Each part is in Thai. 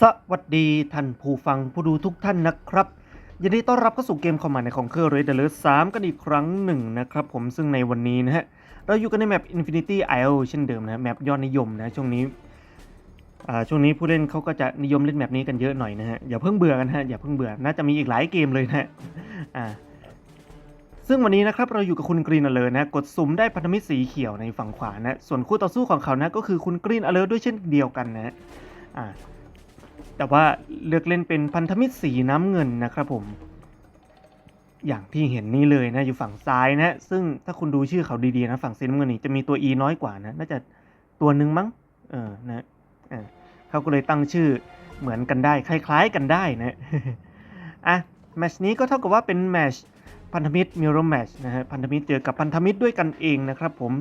สวัสดีท่านผู้ฟังผู้ดูทุกท่านนะครับยินดีต้อนรับเข้าสู่เกมคอมมานด์ในของเครื่อง Red Alert 3กันอีกครั้งหนึ่งนะครับผมซึ่งในวันนี้นะฮะ เราอยู่กันในแมป Infinity Isle เช่นเดิมนะแมปยอดนิยมนะช่วงนี้อ่าช่วงนี้ผู้เล่นเขาก็จะนิยมเล่นแมปนี้กันเยอะหน่อยนะฮะ อย่าเพิ่งเบื่อกันฮะอย่าเพิ่งเบื่อน่าจะมีอีกหลายเกมเลยนะฮะอ่าซึ่งวันนี้นะครับเราอยู่กับคุณกรีนอเลอร์นะกดสุ่มได้พันธมิตรสีเขียวในฝั่งขวานะส่วนคู่ต่อสู้ของเขานะก็คือคุณกรีนอเลอร์ด้วยเช่นเดียวกันนะอ่า แต่ว่าเลือกเล่นเป็นพันธมิตรสีน้ำเงินนะครับผม อย่างที่เห็นนี่เลยนะอยู่ฝั่งซ้ายนะ ซึ่งถ้าคุณดูชื่อเขาดีๆนะฝั่งสีน้ำเงินนี่จะมีตัว e น้อยกว่านะน่าจะตัวหนึ่งมั้งเออนะเออเขาก็เลยตั้งชื่อเหมือนกันได้ คล้าย ๆกันได้นะอะแมชนี้ก็เท่ากับว่าเป็นแมชพันธมิตรมิโรแมชนะฮะพันธมิตรเจอกับพันธมิตรด้วยกันเองนะครับผม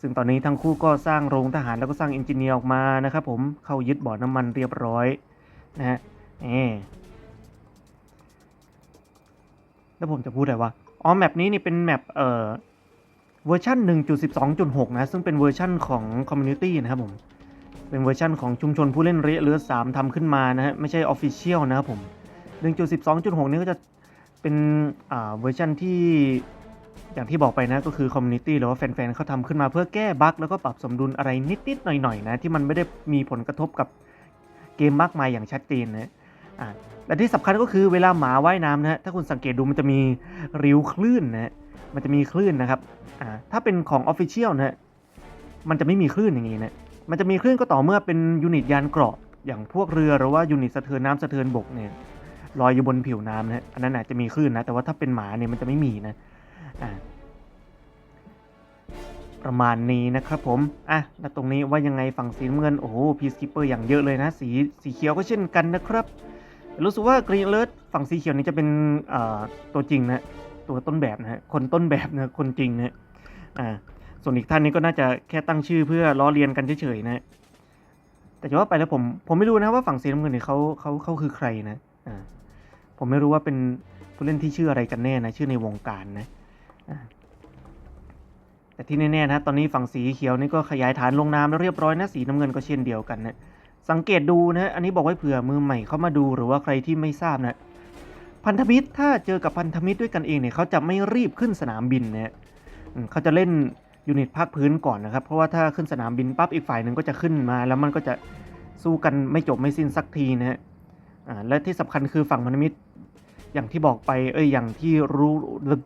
ซึ่งตอนนี้ทั้งคู่ก็สร้างโรงทหารแล้วก็สร้างเอนจิเนียร์ออกมานะครับผมเข้ายึดบ่อน้ำมันเรียบร้อย นะฮะเออแล้วผมจะพูดอะไรวะ อ๋อ แมปนี้นี่เป็นแมปเอ่อเวอร์ชัน1.12.6 นะ ซึ่งเป็นเวอร์ชันของคอมมูนิตี้นะครับผม เป็นเวอร์ชันของชุมชนผู้เล่นเรือเรือสามทำขึ้นมานะฮะ ไม่ใช่ออฟฟิเชียลนะครับผม 1.12.6 นี่ก็จะเป็นอ่าเวอร์ชันที่อย่างที่บอกไปนะก็คือคอมมูนิตี้หรือว่าแฟนๆเขาทำขึ้นมาเพื่อแก้บั๊กแล้วก็ปรับสมดุลอะไรนิดๆหน่อยๆนะที่มันไม่ได้มีผลกระทบกับ เกมมากมายอย่างชัดเจนนะอ่าและที่สำคัญก็คือเวลาหมาว่ายน้ำนะฮะถ้าคุณสังเกตดูมันจะมีริ้วคลื่นนะฮะมันจะมีคลื่นนะครับอ่าถ้าเป็นของ Official นะฮะมันจะไม่มีคลื่นอย่างนี้นะมันจะมีคลื่นก็ต่อเมื่อเป็นยูนิตยานเกราะอย่างพวกเรือหรือว่ายูนิตสะเทือนน้ำสะเทือนบกเนี่ยลอยอยู่บนผิวน้ำนะฮะอันนั้นอาจจะมีคลื่นนะแต่ว่าถ้าเป็นหมาเนี่ยมันจะไม่มีนะอ่า ประมาณนี้นะครับผม อะ แล้วตรงนี้ว่ายังไงฝั่งสีเงิน โอ้โห พีสกิปเปอร์อย่างเยอะเลยนะ สีสีเขียวก็เช่นกันนะครับ รู้สึกว่ากรีนเลิร์ฝั่งสีเขียวนี้จะเป็นตัวจริงนะ ตัวต้นแบบนะฮะคนต้นแบบนะ คนจริงนะ อ่า ส่วนอีกท่านนี้ก็น่าจะแค่ตั้งชื่อเพื่อล้อเลียนกันเฉยๆนะ แต่จะว่าไปแล้วผม ผมไม่รู้นะว่าฝั่งสีน้ำเงินเนี่ยเขาเขาเขาคือใครนะ อ่า ผมไม่รู้ว่าเป็นผู้เล่นที่ชื่ออะไรกันแน่นะ ชื่อในวงการนะ อ่า แต่ที่แน่ๆนะตอนนี้ฝั่งสีเขียวนี่ก็ขยายฐานลงน้ำแล้วเรียบร้อยนะสีน้ำเงินก็เช่นเดียวกันนะสังเกตดูนะอันนี้บอกไว้เผื่อมือใหม่เข้ามาดูหรือว่าใครที่ไม่ทราบนะพันธมิตรถ้าเจอกับพันธมิตรด้วยกันเองเนี่ยเขาจะไม่รีบขึ้นสนามบินนะเขาจะเล่นยูนิตภาคพื้นก่อนนะครับ เพราะว่าถ้าขึ้นสนามบินปั๊บอีกฝ่ายหนึ่งก็จะขึ้นมาแล้วมันก็จะสู้กันไม่จบไม่สิ้นสักทีนะฮะและที่สำคัญคือฝั่งพันธมิตรอย่างที่บอกไปเอ้ยอย่างที่รู้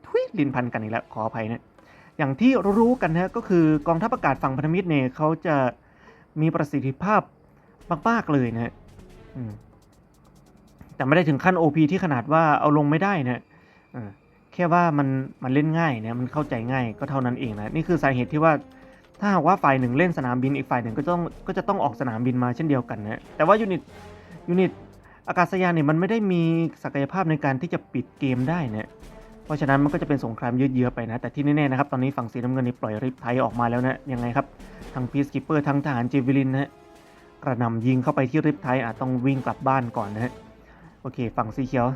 ทุยลินพันกันอีกแล้วขออภัยนะ อย่างที่รู้กันนะก็คือกองทัพอากาศฝั่งพันธมิตรเนี่ยเขาจะมีประสิทธิภาพมากๆเลยนะแต่ไม่ได้ถึงขั้น OP ที่ขนาดว่าเอาลงไม่ได้นะแค่ว่ามันมันเล่นง่ายนะมันเข้าใจง่ายก็เท่านั้นเองนะนี่คือสาเหตุที่ว่าถ้าหากว่าฝ่ายหนึ่งเล่นสนามบินอีกฝ่ายหนึ่งก็ต้องก็จะต้องออกสนามบินมาเช่นเดียวกันนะแต่ว่ายูนิตยูนิตอากาศยานเนี่ยมันไม่ได้มีศักยภาพในการที่จะปิดเกมได้นะ ราะฉะนั้นมันก็จะเป็นสงครามยืดเยื้อไปนะ แต่ที่แน่ๆนะครับ ตอนนี้ฝั่งสีน้ำเงินนี่ปล่อยริบไทยออกมาแล้วนะ ยังไงครับ ทั้งพีสกิปเปอร์ทั้งทหารเจวิลินนะฮะกระนำยิงเข้าไปที่ริบไทยอาจต้องวิ่งกลับบ้านก่อนนะฮะ โอเค ฝั่งสีเขียว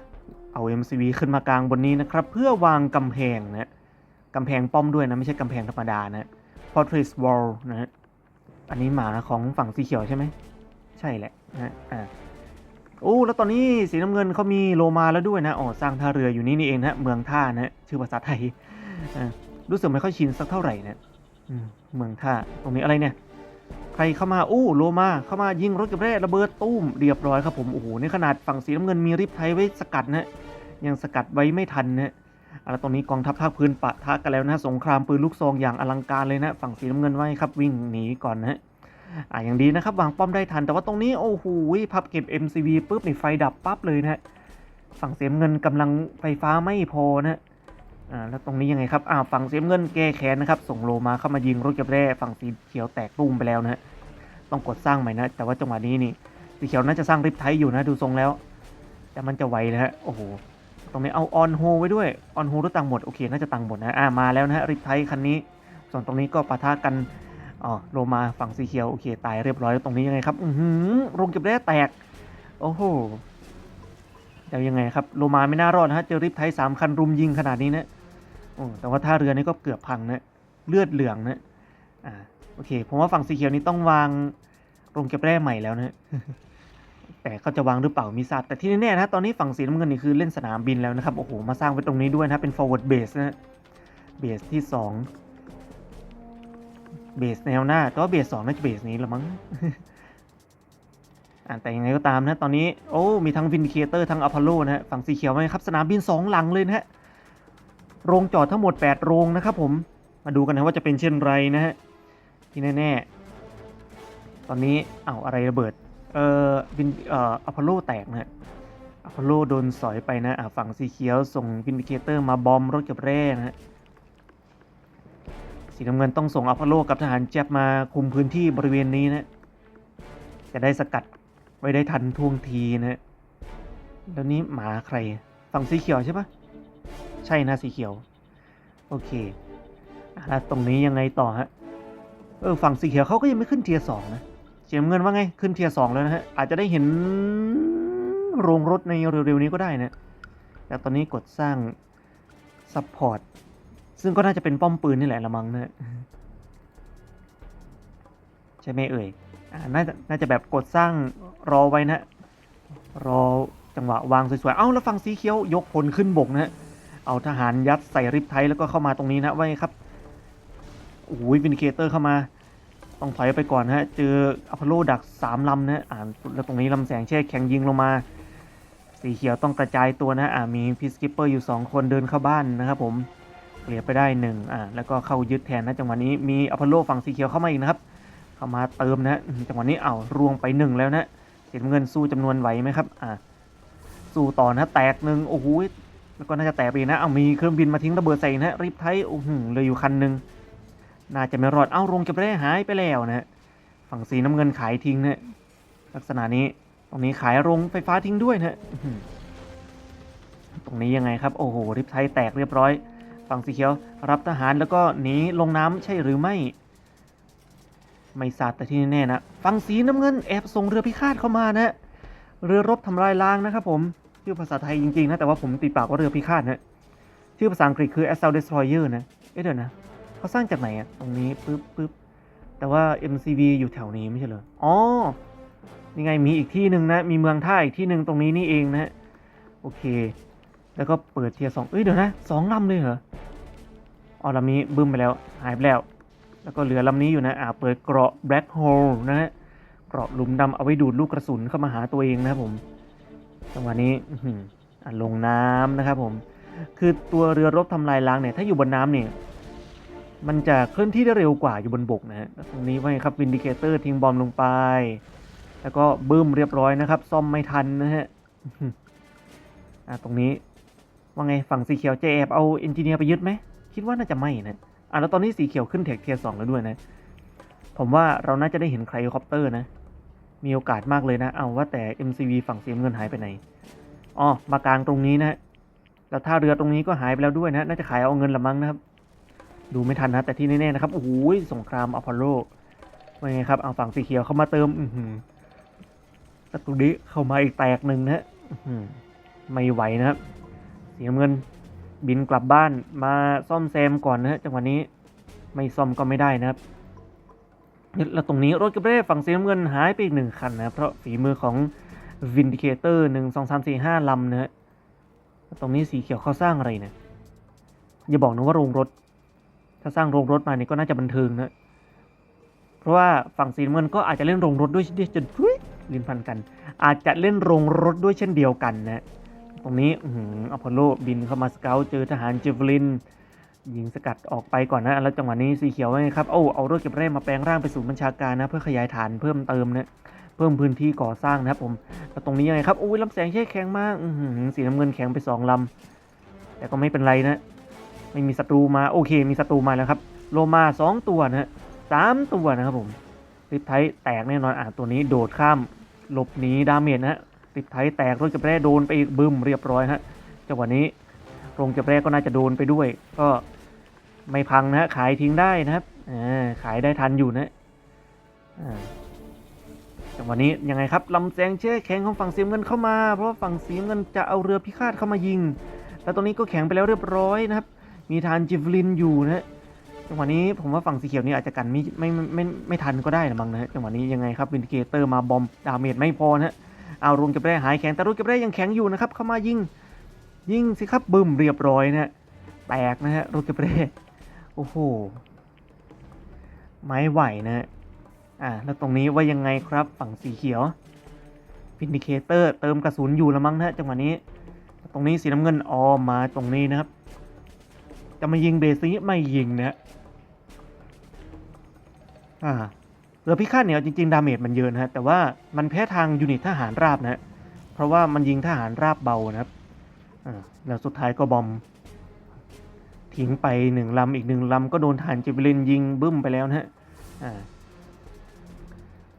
เอา MCV ขึ้นมากลางบนนี้นะครับ เพื่อวางกำแพงนะกำแพงป้อมด้วยนะ ไม่ใช่กำแพงธรรมดานะ Fortress Wall นะอันนี้หมาของฝั่งสีเขียวใช่ไหม ใช่แหละนะฮะอ่า โอ้แล้วตอนนี้สีน้ำเงินเขามีโลมาแล้วด้วยนะอ๋อสร้างท่าเรืออยู่นี่นี่เองนะเมืองท่านะชื่อภาษาไทยรู้สึกไม่ค่อยชินสักเท่าไหร่นะเมืองท่าตรงนี้อะไรเนี่ย ใครเข้ามาอู้โลมาเข้ามายิงรถเกับแร่ระเบิดตุ้มเรียบร้อยครับผมโอ้โหในขนาดฝั่งสีน้ำเงินมีริบไทยไว้สกัดนะยังสกัดไว้ไม่ทันนะอ่าแล้วตรงนี้กองทัพภาคพื้นปะทะกันแล้วนะสงครามปืนลูกซองอย่างอลังการเลยนะ ฝั่งสีน้ำเงินไว้ครับวิ่งหนีก่อนนะ อ่าอย่างดีนะครับวางป้อมได้ทัน แต่ว่าตรงนี้โอ้โหพับเก็บ MCV ปุ๊บนี่ไฟดับปั๊บเลยนะฮะฝั่งเสียเงินกำลังไฟฟ้าไม่พอนะอ่าแล้วตรงนี้ยังไงครับอ่าฝั่งเสียเงินแก้แค้นนะครับ ส่งโลมาเข้ามายิงรถเก็บแร่ฝั่งสีเขียวแตกตุ้มไปแล้วนะฮะต้องกดสร้างใหม่นะ แต่ว่าจังหวะนี้นี่สีเขียวน่าจะสร้างริบไทยอยู่นะดูทรงแล้ว แต่มันจะไหวนะฮะโอ้โหตรงนี้เอาออนโฮไว้ด้วยออนโฮด้วยตังหมดโอเคน่าจะตังหมดนะอ่ามาแล้วนะฮะริบไทยคันนี้ ส่วนตรงนี้ก็ปะทะกัน อ๋อโลมาฝั่งสีเขียว โอเค ตายเรียบร้อยตรงนี้ยังไงครับ อือหือโรงเก็บแร่แตก โอ้โหเดี๋ยวยังไงครับ โลมาไม่น่ารอดนะฮะเจอริบไทยสามคันรุมยิงขนาดนี้นะโอ้แต่ว่าท่าเรือนี่ก็เกือบพังนะเลือดเหลืองนะอ่าโอเค ผมว่าฝั่งสีเขียวนี้ต้องวางโรงเก็บแร่ใหม่แล้วนะแต่เขาจะวางหรือเปล่ามีทราบแต่ที่แน่ๆนะตอนนี้ฝั่งสีน้ำเงินนี่คือเล่นสนามบินแล้วนะครับ โอ้โห มาสร้างไว้ตรงนี้ด้วยนะ เป็น forward base นะเบสที่สอง เบสแนวหน้าแต่ว่าเบสสองน่าจะเบสนี้ละมั้งอ่าแต่ยังไงก็ตามนะ ตอนนี้ โอ้ มีทั้งวินเคเตอร์ทั้งอพอลโลนะฮะ ฝั่งสีเขียวไหมครับ สนามบินสองหลังเลยนะฮะ โรงจอดทั้งหมด 8 โรงนะครับผม มาดูกันนะว่าจะเป็นเช่นไรนะฮะ ที่แน่ ๆ ตอนนี้อ้าวอะไรระเบิด เอ่อวินเอ่ออพอลโลแตกนะฮะอพอลโลโดนสอยไปนะ อ่าฝั่งสีเขียวส่งวินเคเตอร์มาบอมรถเกับแร่นะฮะ สีน้ำเงินต้องส่งอัพอลโลกับทหารแจ็บมาคุมพื้นที่บริเวณนี้นะจะได้สกัดไว้ได้ทันท่วงทีนะแล้วนี้หมาใครฝั่งสีเขียวใช่ปะใช่นะสีเขียว โอเคแล้วตรงนี้ยังไงต่อฮะเออฝั่งสีเขียวเขาก็ยังไม่ขึ้นเทียร์สองนะเสียเงินว่าไงขึ้นเทียร์สองแล้วนะฮะอาจจะได้เห็นโรงรถในเร็วๆนี้ก็ได้นะแต่ตอนนี้กดสร้างซัพพอร์ต ซึ่งก็น่าจะเป็นป้อมปืนนี่แหละละมั้งนะใช่ไหมเอ่ยอ่าน่าจะน่าจะแบบกดสร้างรอไว้นะ รอจังหวะวางสวยๆ เอ้าแล้วฝั่งสีเขียวยกพลขึ้นบกนะฮะ เอาทหารยัดใส่ริบไทยแล้วก็เข้ามาตรงนี้นะไว้ครับ โอ้ยวินิเคเตอร์เข้ามา ต้องถอยไปก่อนนะฮะ เจออพอลโลดักสามลำนะอ่าแล้วตรงนี้ลำแสงแช่แข็งยิงลงมา สีเขียวต้องกระจายตัวนะอ่ามีพีสกิปเปอร์อยู่ 2 คนเดินเข้าบ้านนะครับผม เกลียบไปได้หนึ่งอ่าแล้วก็เข้ายึดแทนนะจังหวะนี้มีอพอลโลฝั่งสีเขียวเข้ามาอีกนะครับ เข้ามาเติมนะจังหวะนี้เอารวงไปหนึ่งแล้วนะสีน้ำเงินสู้จำนวนไหวไหมครับอ่าสู้ต่อนะแตกหนึ่งโอ้โหแล้วก็น่าจะแตกไปนะเอามีเครื่องบินมาทิ้งระเบิดใส่นะริบไทยโอ้โหเหลยอยู่คันหนึ่งน่าจะไม่รอดเอ้าโรงเก็บแร่หายไปแล้วนะฝั่งสีน้ำเงินขายทิ้งนะลักษณะนี้ตรงนี้ขายโรงไฟฟ้าทิ้งด้วยนะตรงนี้ยังไงครับ โอ้โหริบไทยแตกเรียบร้อย ฝั่งสีเขียวรับทหารแล้วก็หนีลงน้ำใช่หรือไม่ ไม่ทราบแต่ที่แน่ๆนะฝั่งสีน้ำเงินแอบส่งเรือพิฆาตเข้ามานะเรือรบทำลายล้างนะครับผมชื่อภาษาไทยจริงๆนะแต่ว่าผมติดปากว่าเรือพิฆาตนะชื่อภาษาอังกฤษคือ Assault Destroyer นะเอ๊ะเดี๋ยวนะเขาสร้างจากไหนอะตรงนี้ปึ๊บปึ๊บแต่ว่า MCV อยู่แถวนี้ไม่ใช่เหรออ๋อนี่ไงมีอีกที่หนึ่งนะ มีเมืองท่าอีกที่หนึ่งตรงนี้นี่เองนะฮะโอเค แล้วก็เปิดเทียสองเอ้ยเดี๋ยวนะสองลำเลยเหรออ๋อลำนี้บึ้มไปแล้วหายไปแล้ว แล้วก็เหลือลำนี้อยู่นะอ่าเปิดเกราะ Black Hole นะฮะเกราะหลุมดำเอาไว้ดูดลูกกระสุนเข้ามาหาตัวเองนะครับผมจังหวะนี้อื้อหืออะลงน้ำนะครับผม คือตัวเรือรบทำลายล้างเนี่ยถ้าอยู่บนน้ำเนี่ยมันจะเคลื่อนที่ได้เร็วกว่าอยู่บนบกนะฮะตรงนี้ไว้ครับวินดิเคเตอร์ทิ้งบอมลงไป แล้วก็บึ้มเรียบร้อยนะครับ ซ่อมไม่ทันนะฮะอะตรงนี้ ว่าไงฝั่งสีเขียวจะแอบเอาเอนจิเนียร์ไปยึดไหม คิดว่าน่าจะไม่นะอะแล้วตอนนี้สีเขียวขึ้นเทคเทียร์สองแล้วด้วยนะ ผมว่าเราน่าจะได้เห็นไคลคอปเตอร์นะ มีโอกาสมากเลยนะ เอาว่าแต่ MCV ฝั่งสีน้ำเงินหายไปไหนอ๋อมากลางตรงนี้นะแล้วท่าเรือตรงนี้ก็หายไปแล้วด้วยนะ น่าจะขายเอาเงินละมั้งนะครับ ดูไม่ทันนะ แต่ที่แน่ๆนะครับ โอ้โหสงครามอพอลโลว่าไงครับ เอาฝั่งสีเขียวเข้ามาเติม อือหือแล้วตรงนี้เข้ามาอีกแตกหนึ่งนะอื้อหือไม่ไหวนะครับ สีน้ำเงินบินกลับบ้านมาซ่อมแซมก่อนนะฮะจังหวะนี้ไม่ซ่อมก็ไม่ได้นะครับแล้วตรงนี้รถกระบะฝั่งสีน้ำเงินหายไปอีกหนึ่งคันนะเพราะฝีมือของวินดิเคเตอร์หนึ่งสองสามสี่ห้าลำนะฮะตรงนี้สีเขียวเขาสร้างอะไรเนี่ยอย่าบอกนะว่าโรงรถ ถ้าสร้างโรงรถมาเนี่ยก็น่าจะบันเทิงนะเพราะว่าฝั่งสีน้ำเงินก็อาจจะเล่นโรงรถด้วยด้วยจนลินพันกัน อาจจะเล่นโรงรถด้วยเช่นเดียวกันนะ ตรงนี้อพอลโลบินเข้ามาสเกลเจอทหารเจเวลินยิงสกัดออกไปก่อนนะ แล้วจังหวะนี้สีเขียวไว้ครับ โอ้ เอารถเก็บแร่มาแปลงร่างไปสู่บัญชาการนะ เพื่อขยายฐานเพิ่มเติมนะ เพิ่มพื้นที่ก่อสร้างนะครับผม แล้วตรงนี้ยังไงครับ โอ้ยลำแสงแช่แข็งมากสีน้ำเงินแข็งไปสองลำ แต่ก็ไม่เป็นไรนะ ไม่มีศัตรูมา โอเค มีศัตรูมาแล้วครับ โลมาสองตัวนะฮะสามตัวนะครับผมติดไทแตกแน่นอน อะ ตัวนี้โดดข้าม หลบหนีดาเมจนะฮะ ติดไทยแตกรถเก็บแร่โดนไปอีกบึ้มเรียบร้อยฮะจังหวะนี้โรงเก็บแร่ก็น่าจะโดนไปด้วย ก็ไม่พังนะฮะขายทิ้งได้นะครับอขายได้ทันอยู่นะอจังหวะนี้ยังไงครับลำแสงเช่แข็งของฝั่งสีน้ำเงินเข้ามา เพราะฝั่งสีน้ำเงินจะเอาเรือพิฆาตเข้ามายิงแล้วตรงนี้ก็แข็งไปแล้วเรียบร้อยนะครับ มีทานจิฟลินอยู่นะฮะจังหวะนี้ผมว่าฝั่งสีเขียวนี่อาจจะกันไม่ไม่ไมไม่ไม่ทันก็ได้นะบังนะฮะจังหวะนี้ยังไงครับวินเคเตอร์มาบอมดาเมจไม่พอนะ เอารวงเก็บแร่หายแข็งแต่รวงเก็บแร่ยังแข็งอยู่นะครับเข้ามายิงยิงสิครับบึ้มเรียบร้อยนะฮะแตกนะฮะรวงเก็บแร่โอ้โหไม่ไหวนะฮะอ่าแล้วตรงนี้ว่ายังไงครับฝั่งสีเขียวฟินิเคเตอร์เติมกระสุนอยู่ล้วมั้งนะจังหวะนี้ ตรงนี้สีน้ำเงินออมมาตรงนี้นะครับ จะมายิงเบสนี้ไม่ยิงนะฮะอ่า เรือพิฆาตเนี่ยจริง ๆ ดาเมจมันเยอะนะฮะแต่ว่ามันแพ้ทางยูนิตทหารราบนะฮะเพราะว่ามันยิงทหารราบเบานะครับแล้วสุดท้ายก็บอมทิ้งไปหนึ่งลำอีกหนึ่งลำก็โดนฐานจิบลินยิงบึ้มไปแล้วนะฮะ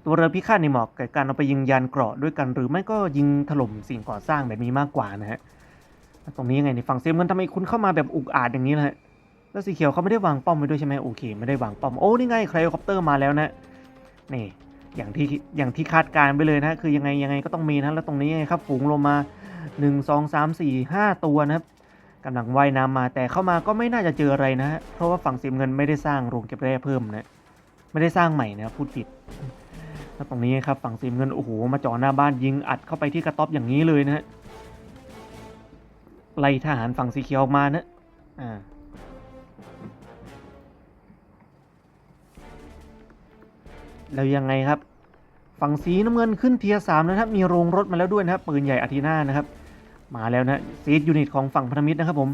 ตัวเรือพิฆาตในเหมาะกับการเอาไปยิงยานเกราะด้วยกัน หรือไม่ก็ยิงถล่มสิ่งก่อสร้างแบบนี้มากกว่านะฮะตรงนี้ยังไงในฝั่งเซมกันทำไมคุณเข้ามาแบบอุกอาจอย่างนี้ละฮะแล้วสีเขียวเขาไม่ได้วางป้อมไว้ด้วยใช่ไหมโอเค ไม่ได้วางป้อมโอ้นี่ไงไคลคอปเตอร์มาแล้วนะ นี่อย่างที่อย่างที่คาดการไปเลยนะคือยังไงยังไงก็ต้องมีนะแล้วตรงนี้ยังไงครับฝูงลงมา1 2 3 4 5 ตัวนะครับกำลังว่ายน้ำมาแต่เข้ามาก็ไม่น่าจะเจออะไรนะ เพราะว่าฝั่งเซมเงินไม่ได้สร้างโรงเก็บแร่เพิ่มนะไม่ได้สร้างใหม่นะพูดผิดแล้วตรงนี้ครับฝั่งเซมเงินโอ้โหมาจ่อหน้าบ้านยิงอัดเข้าไปที่กระต๊อบอย่างนี้เลยนะฮะไล่ทหารฝั่งสีเขียวออกมานะอ่า แล้วยังไงครับ ฝั่งสีน้ำเงินขึ้นเทียสามนะครับ มีโรงรถมาแล้วด้วยนะครับ ปืนใหญ่อาทีนานะครับ มาแล้วนะซีดยูนิตของฝั่งพันธมิตรนะครับผม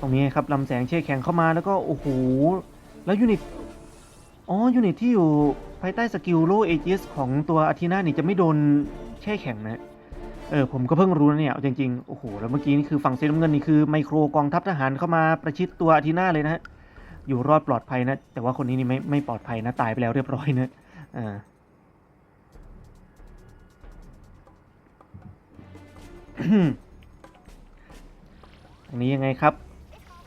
ตรงนี้ครับลำแสงเช่แข็งเข้ามาแล้วก็โอ้โหแล้วยูนิตอ๋อยูนิตที่อยู่ภายใต้สกิลโลเอจิสของตัวอาทีนานี่จะไม่โดนแช่แข็งนะเออผมก็เพิ่งรู้นะเนี่ยจริงๆโอ้โหแล้วเมื่อกี้นี่คือฝั่งเซน้ำเงินนี่คือไมโครกองทัพทหารเข้ามาประชิดตัวอาทีนาเลยนะฮะ อยู่รอดปลอดภัยนะ แต่ว่าคนนี้นี่ไม่ไม่ปลอดภัยนะ ตายไปแล้วเรียบร้อยนะอ่าตรงนี้ยังไงครับ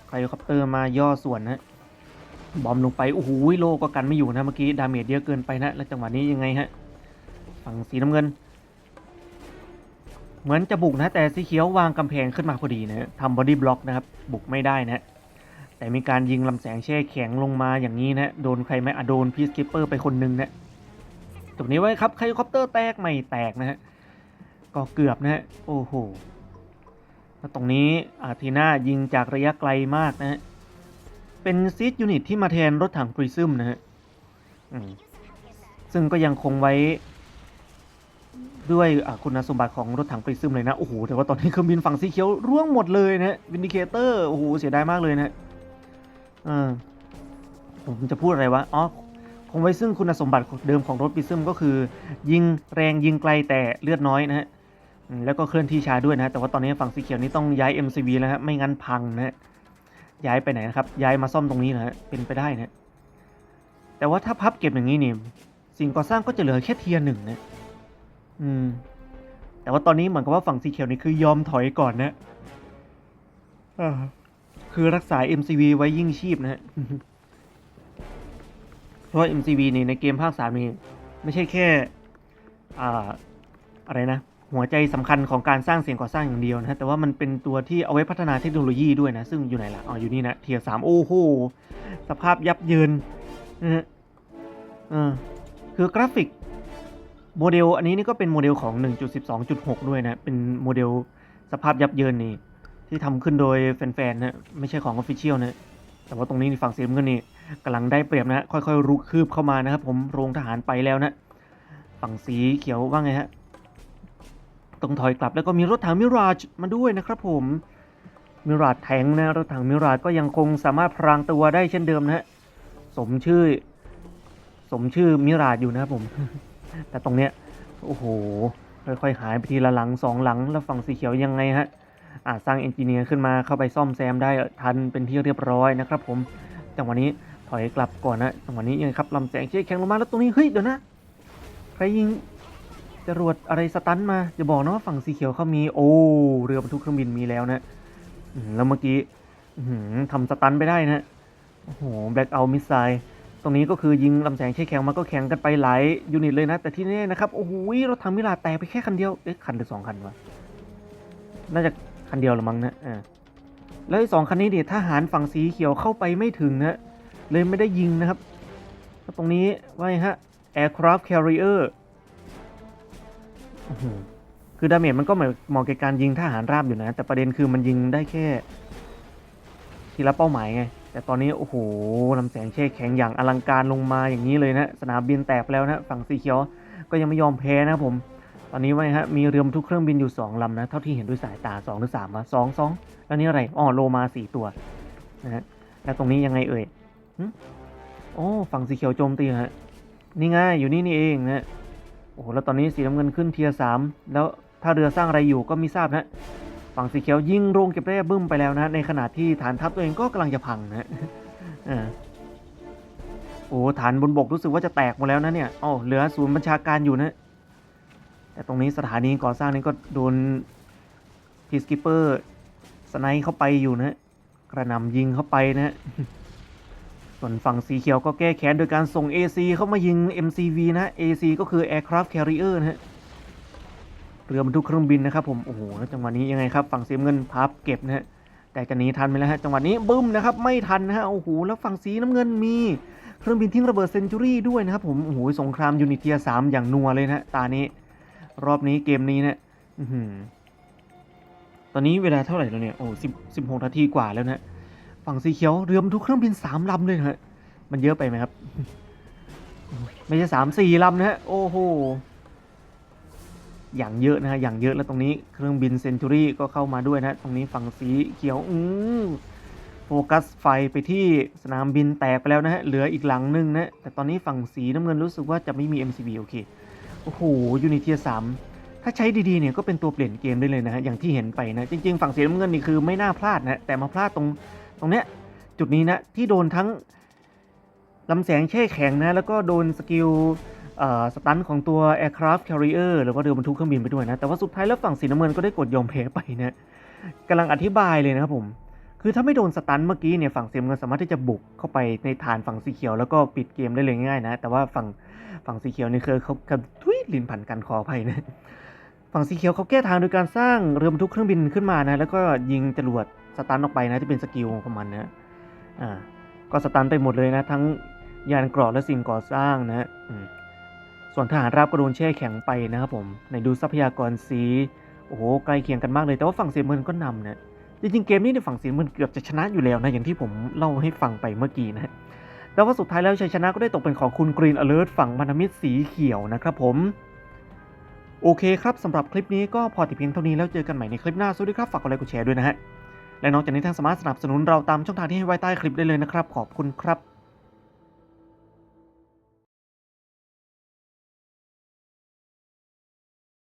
ไคลคอปเตอร์มาย่อส่วนนะบอมลงไป โอ้โหโลก็กันไม่อยู่นะเมื่อกี้ ดาเมจเยอะเกินไปนะ แล้วจังหวะนี้ยังไงฮะ ฝั่งสีน้ำเงิน เหมือนจะบุกนะ แต่สีเขียววางกำแพงขึ้นมาพอดีนะทำบอดี้บล็อกนะครับ บุกไม่ได้นะ แต่มีการยิงลำแสงแช่แข็งลงมาอย่างนี้นะโดนใครไหมอะโดนพีซคิปเปอร์ไปคนหนึงนะตรงนี้ไว้ครับไคคอปเตอร์แตกไม่แตกนะฮะก็เกือบนะฮะโอ้โหแล้วตรงนี้อาทีน่ายิงจากระยะไกลมากนะฮะเป็นซีดยูนิตที่มาแทนรถถังปริซึมนะฮะซึ่งก็ยังคงไว้ ด้วยคุณสมบัติของรถถังปริซึมเลยนะ โอ้โห แต่ว่าตอนนี้เครื่องบินฝั่งสีเขียวร่วงหมดเลยนะวินดิเคเตอร์ โอ้โห เสียดายมากเลยนะ เออผมจะพูดอะไรวะ อ๋อ คงไว้ซึ่งคุณสมบัติเดิมของรถปริซึมก็คือ ยิงแรงยิงไกลแต่เลือดน้อยนะฮะ แล้วก็เคลื่อนที่ช้าด้วยนะ แต่ว่าตอนนี้ฝั่งสีเขียวนี่ต้องย้าย MCV แล้วฮะ ไม่งั้นพังนะฮะ ย้ายไปไหนนะครับ ย้ายมาซ่อมตรงนี้นะฮะ เป็นไปได้นะ แต่ว่าถ้าพับเก็บอย่างนี้นี่ สิ่งก่อสร้างก็จะเหลือแค่เทียร์หนึ่งนะ อืม แต่ว่าตอนนี้เหมือนกับว่าฝั่งสีเขียวนี่คือยอมถอยก่อนนะอ่า คือรักษา MCV ไว้ยิ่งชีพนะฮะ เพราะว่า MCV นี่ในเกมภาคสามนี่ไม่ใช่แค่อ่าอะไรนะ หัวใจสำคัญของการสร้างเสียงก่อสร้างอย่างเดียวนะฮะแต่ว่ามันเป็นตัวที่เอาไว้พัฒนาเทคโนโลยีด้วยนะ ซึ่งอยู่ไหนล่ะอ๋ออยู่นี่นะเทียสามโอ้โหสภาพยับเยินนะฮะเออคือกราฟิกโมเดลอันนี้นี่ก็เป็นโมเดลของ 1.12.6 ด้วยนะ เป็นโมเดลสภาพยับเยินนี่ ที่ทำขึ้นโดยแฟนๆนะไม่ใช่ของออฟฟิเชียลนะแต่ว่าตรงนี้นี่ฝั่งสียมกันนี่กำลังได้เปรียบนะค่อยๆรุกคืบเข้ามานะครับ ผมโรงทหารไปแล้วนะฝั่งสีเขียวว่าไงฮะต้องถอยกลับแล้วก็มีรถถังมิราจมาด้วยนะครับผมมิราจแทงนะรถถังมิราจก็ยังคงสามารถพรางตัวได้เช่นเดิมนะฮะสมชื่อ สมชื่อมิราจอยู่นะครับผม แต่ตรงเนี้ยโอ้โหค่อยๆหายไปทีละหลังสองหลังแล้วฝั่งสีเขียวยังไงฮะ อ่าสร้างเอนจิเนียร์ขึ้นมาเข้าไปซ่อมแซมได้ทันเป็นที่เรียบร้อยนะครับผมจังหวะนี้ถอยกลับก่อนนะจังหวะนี้ยังครับลำแสงเชี่ยแข็งลงมาแล้วตรงนี้เฮ้ยเดี๋ยวนะใครยิงจรวดอะไรสตันมาอย่าบอกนะว่าฝั่งสีเขียวเขามีโอ้เรือบรรทุกเครื่องบินมีแล้วนะแล้วเมื่อกี้ทำสตันไปได้นะโอ้โหแบล็กเอามิสไซล์ตรงนี้ก็คือยิงลำแสงใช้แข็งมาก็แข่งกันไปหลายยูนิตเลยนะ แต่ที่แน่นะครับโอ้โหรถถังมิลาแตกไปแค่คันเดียวเอ๊ะคันหรือสองคันวะน่าจะ คันเดียวละมั้งนะอ่าแล้วไอ้สองคันนี้เนี่ยทหารฝั่งสีเขียวเข้าไปไม่ถึงนะเลยไม่ได้ยิงนะครับ ตรงนี้ว่าไงฮะ aircraft carrier อื้อหือคือดาเมจมันก็เหมาะเหมาะกับการยิงทหารราบอยู่นะ แต่ประเด็นคือมันยิงได้แค่ ทีละเป้าหมายไง แต่ตอนนี้ โอ้โหลำแสงเช่แข็งอย่างอลังการลงมาอย่างนี้เลยนะ สนามบินแตกแล้วนะ ฝั่งสีเขียวก็ยังไม่ยอมแพ้นะครับผม ตอนนี้ว่าไงฮะมีเรือบรรทุกเครื่องบินอยู่2ลำนะเท่าที่เห็นด้วยสายตา2หรือ3มาสองสองแล้วนี่อะไรอ๋อโลมา4ตัวนะฮะแล้วตรงนี้ยังไงเอ่ยโอ้ฝั่งสีเขียวโจมตีฮะนี่ไงอยู่นี่นี่เองนะโอ้โหแล้วตอนนี้สีน้ำเงินขึ้นเทียร์สามแล้วถ้าเรือสร้างอะไรอยู่ก็ม่ทราบนะฝั่งสีเขียวยิงโรงเก็บแร่บึ้มไปแล้วนะในขณะที่ฐานทัพตัวเองก็กำลังจะพังนะอโอ้ฐานบนบกรู้สึกว่าจะแตกหมดแล้วนะเนี่ยอ๋อเหลือศูนย์บัญชาการอยู่นะ แต่ตรงนี้สถานีก่อสร้างนี้ก็โดนพีสกิปเปอร์สไนเข้าไปอยู่นะกระหน่ำยิงเข้าไปนะส่วนฝั่งสีเขียวก็แก้แค้นโดยการส่ง AC เข้ามายิง MCV นะ AC ก็คือ Aircraft Carrier นะฮะเรือบรรทุกเครื่องบินนะครับผมโอ้โหแล้วจังหวะนี้ยังไงครับ ฝั่งสีเงินพับเก็บนะฮะแต่จะหนีทันไหมแล้วฮะจังหวะนี้บึ้มนะครับไม่ทันนะฮะโอ้โหแล้วฝั่งสีน้ำเงินมีเครื่องบินทิ้งระเบิดเซนจูรี่ด้วยนะครับผมโอ้โหสงครามยูนิเทียสามอย่างนัวเลยนะฮะตานี้ รอบนี้เกมนี้นะตอนนี้เวลาเท่าไหร่แล้วเนี่ย โอ้สิบสิบหกนาทีกว่าแล้วนะ ฝั่งสีเขียวเรือบรรทุกเครื่องบินสามลำเลยนะฮะ มันเยอะไปไหมครับ ไม่ใช่สามสี่ลำนะฮะ โอ้โห อย่างเยอะนะฮะ อย่างเยอะแล้วตรงนี้เครื่องบินเซนจูรี่ก็เข้ามาด้วยนะ ตรงนี้ฝั่งสีเขียว อืโฟกัสไฟไปที่สนามบินแตกไปแล้วนะฮะ เหลืออีกหลังหนึงนะ แต่ตอนนี้ฝั่งสีน้ำเงินรู้สึกว่าจะไม่มี MCB โอเค โอ้โหยูนิเทียสามถ้าใช้ดีๆเนี่ยก็เป็นตัวเปลี่ยนเกมได้เลยนะฮะอย่างที่เห็นไปนะ จริง ๆ ฝั่งสีน้ำเงินนี่คือไม่น่าพลาดนะแต่มาพลาดตรงตรงเนี้ยจุดนี้นะที่โดนทั้งลำแสงแช่แข็งนะแล้วก็โดนสกิลสตันของตัว aircraft carrier หรือว่าเรือบรรทุกเครื่องบินไปด้วยนะ แต่ว่าสุดท้ายแล้วฝั่งสีน้ำเงินก็ได้กดยอมแพ้ไปนะกำลังอธิบายเลยนะครับผม คือถ้าไม่โดนสตันเมื่อกี้เนี่ยฝั่งสีน้ำเงินสามารถที่จะบุกเข้าไปในฐานฝั่งสีเขียวแล้วก็ปิดเกมได้เลยง่ายๆนะ แต่ว่าฝั่งฝั่งสีเขียวนี่คือเขาเขาทุยลินผันกันคอไปนะฝั่งสีเขียวเขาแก้ทางโดยการสร้างเรือบรรทุกเครื่องบินขึ้นมานะแล้วก็ยิงจรวดสตันออกไปนะที่เป็นสกิลของมันนะอ่าก็สตันไปหมดเลยนะ ทั้งยานเกราะและสิ่งก่อสร้างนะส่วนทหารราบก็โดนแช่แข็งไปนะครับผมในดูทรัพยากรสีโอ้โหใกล้เคียงกันมากเลยแต่ว่าฝั่งสีน้ำเงินก็นำนะ จริงๆเกมนี้ในฝั่งสีน้ำเงินเกือบจะชนะอยู่แล้วนะอย่างที่ผมเล่าให้ฟังไปเมื่อกี้นะแต่ว่าสุดท้ายแล้วชัยชนะก็ได้ตกเป็นของคุณกรีนอเลิร์ฝั่งพันธมิตรสีเขียวนะครับผมโอเคครับสำหรับคลิปนี้ก็พอติเพียงเท่านี้แล้วเจอกันใหม่ในคลิปหน้าสวัสดีครับฝากกดไลค์กดแชร์ด้วยนะฮะและนอกจากนี้ทางสามารถสนับสนุนเราตามช่องทางที่ให้ไว้ใต้คลิปได้เลยนะครับ ขอบคุณครับ